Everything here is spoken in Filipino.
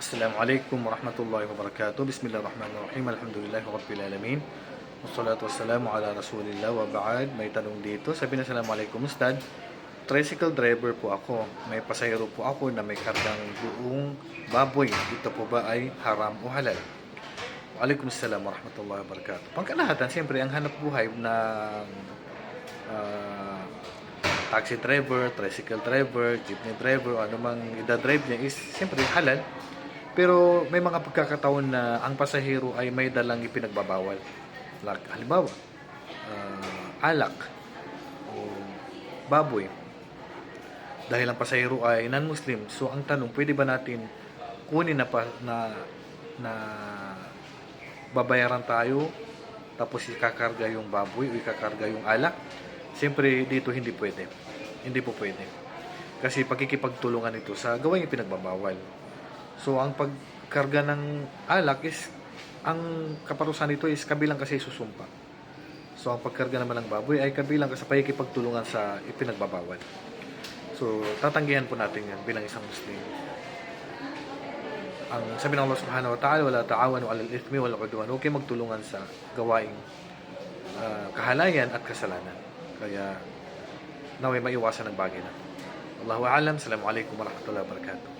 Assalamualaikum warahmatullahi wabarakatuh. Bismillahirrahmanirrahim. Alhamdulillahi rabbil alamin. Wassalatu wassalamu ala rasulillah wa ba'd. May tanong dito. Sabi na Assalamualaikum Ustad. Tricycle driver po ako. May pasahero po ako na may kargang buong baboy. Ito po ba ay haram o halal? Waalaikumsalam warahmatullahi wabarakatuh. Pangkalahatan, siyempre, ang hanap buhay ng ah, taxi driver, tricycle driver, jeepney driver, o anumang idadrive niya is siyempre halal. Pero may mga pagkakataon na ang pasahero ay may dalang ipinagbabawal. Like, halimbawa, ah, alak o baboy. Dahil ang pasahero ay non-Muslim, so ang tanong, pwede ba natin kunin na, pa, na, na babayaran tayo tapos ikakarga yung baboy o ikakarga yung alak? Siyempre, dito hindi pwede. Hindi po pwede. Kasi pagkikipagtulungan ito sa gawain yung pinagbabawal. So, ang pagkarga ng alak is, ang kaparusahan nito is kabilang kasi susumpa. So, ang pagkarga naman ng baboy ay kabilang sa pagkikipagtulungan sa ipinagbabawal. So, tatanggihan po natin yan bilang isang Muslim. Ang sabi ng Allah subhanahu wa ta'ala, wala ta'awanu alal ithmi wal udwan. Huwag magtulungan sa gawaing ah, kahalayan at kasalanan. Kaya, naway maiwasan ng bagay na. Allahu a'lam. Assalamualaikum warahmatullahi wabarakatuh.